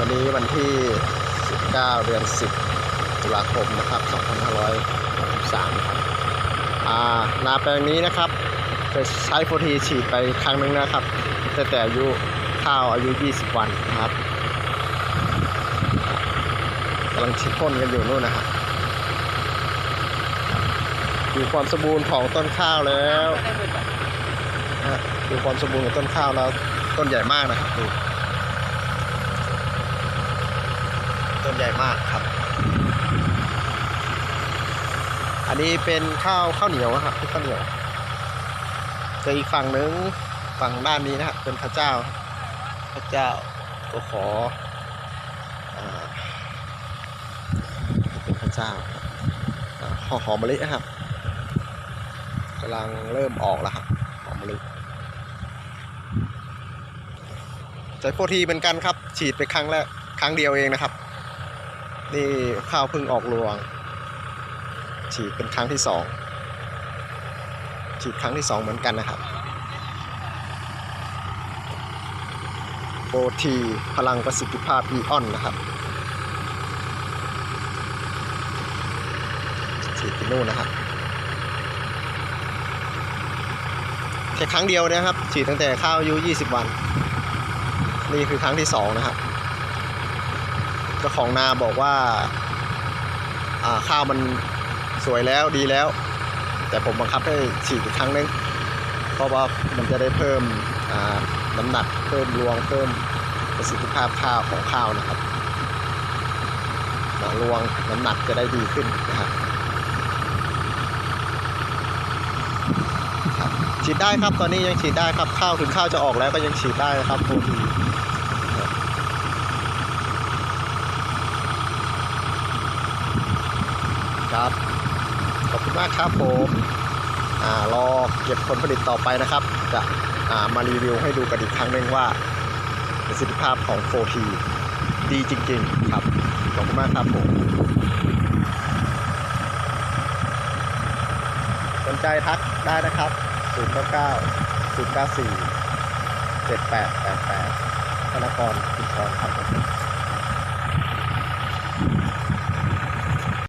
วันนี้วันที่ 19 เดือน 10 ตุลาคมนะครับ 2563ครับอ่านาแปลงนี้นะครับจะใช้โฟทีฉีดไปครั้งหนึงนะครับแตั้งแต่อายุข้าวอายุ 20 วันนะครับกำลังฉีดพ่นกันอยู่นู่นนะครับดูความสมบูรณ์ของต้นข้าวแล้วดูความสมบูรณ์ของต้นข้าวแล้วต้นใหญ่มากนะครับดู ต้นใหญ่มากครับ อันนี้เป็นข้าวข้าวเหนียวนะครับข้าวเหนียวเจออีกฝั่งนึงฝั่งด้านนี้นะครับเป็นพระเจ้า พระเจ้าก็ขอเป็นพระเจ้าอ่าหอหอมมะลินะครับกำลังเริ่มออกแล้วครับหอมมะลิใช้โฟทีเหมือนกันครับ ฉีดไปครั้งแรกครั้งเดียวเองนะครับ นี่ข้าวพิ่งออกรวง ฉีดเป็นครั้งที่สองฉีดครั้งที่สองเหมือนกันนะครับโฟทีพลังประสิทธิภาพอีออนนะครับฉีดที่นู่นนะครับแค่ครั้งเดียวนะครับ ฉีดตั้งแต่ข้าวอายุ 20 วัน นี่คือครั้งที่สองนะครับ เจ้าของนาบอกว่าข้าวมันสวยแล้วดีแล้ว แต่ผมบังคับให้ฉีดอีกครั้งนึง เพราะว่ามันจะได้เพิ่มน้ำหนักเพิ่มรวงเพิ่มประสิทธิภาพข้าวของข้าวนะครับอ่ารวงน้ำหนักจะได้ดีขึ้นนะครับครับฉีดได้ครับตอนนี้ยังฉีดได้ครับข้าวถึงข้าวจะออกแล้วก็ยังฉีดได้นะครับโปรตี ครับ ขอบคุณมากครับผมอรอเก็บผลผลิตต่อไปนะครับ จะามารีวิวให้ดูกันอีกครั้งหนึ่งว่าประสิทธิภาพของ 4T ดีจริง ๆ ครับ ขอบคุณมากครับผมสนใจทักได้นะครับ 099 094 7888ธนกรคุณพรครับผม